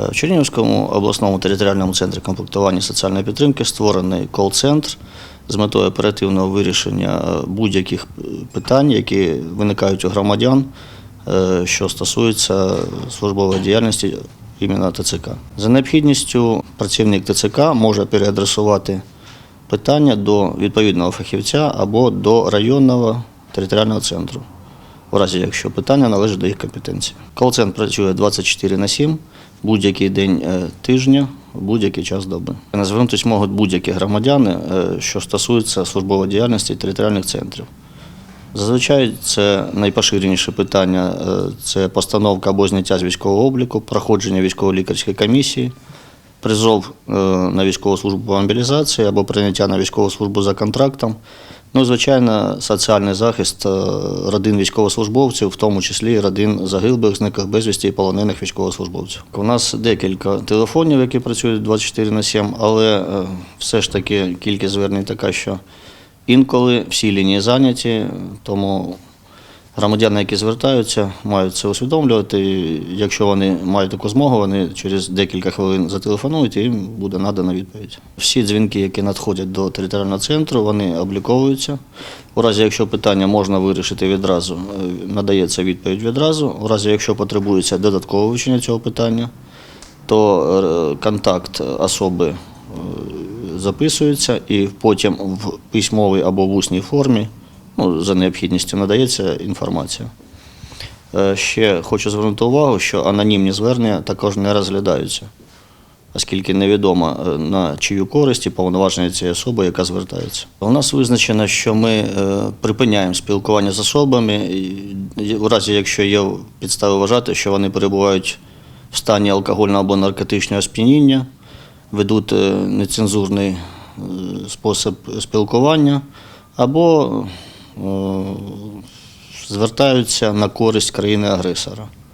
Е, В Чернігівському обласному територіальному центрі комплектування соціальної підтримки створений кол-центр з метою оперативного вирішення е, будь-яких е, питань, які виникають у громадян, що стосуються службової діяльності іменно ТЦК. За необхідністю працівник ТЦК може переадресувати питання до відповідного фахівця або до районного територіального центру у разі якщо питання належить до їх компетенції. Кол-центр працює 24 на 7, будь-який день е, тижня, будь-який час доби. Звернутися можуть будь-які громадяни, е, що стосуються службової діяльності територіальних центрів. Зазвичай це найпоширеніше питання е, це постановка або зняття з військового обліку, проходження військово-лікарської комісії, призов е, на військову службу по мобілізації або прийняття на військову службу за контрактом. Ну, звичайно, соціальний захист е, родин військовослужбовців, в тому числі родин загиблих, зниклих безвісті і полонених військовослужбовців. У нас декілька телефонів, які працюють 24 на 7, але е, все ж таки кількість звернень така, що інколи всі лінії зайняті, тому громадяни, які звертаються, мають це усвідомлювати. Якщо вони мають таку змогу, вони через декілька хвилин зателефонують і їм буде надана відповідь. Всі дзвінки, які надходять до територіального центру, вони обліковуються. У разі, якщо питання можна вирішити відразу, е, надається відповідь відразу. У разі, якщо потребується додаткове вивчення цього питання, то е, контакт особи е, записується і потім в письмовій або в усній формі ну, за необхідністю надається інформація. Е, Ще хочу звернути увагу, що анонімні звернення також не розглядаються, оскільки невідомо е, на чию користь і повноваження цієї особи, яка звертається. У нас визначено, що ми е, припиняємо спілкування з особами у разі, якщо є підстави вважати, що вони перебувають в стані алкогольного або наркотичного сп'яніння, ведуть нецензурний спосіб спілкування або звертаються на користь країни-агресора.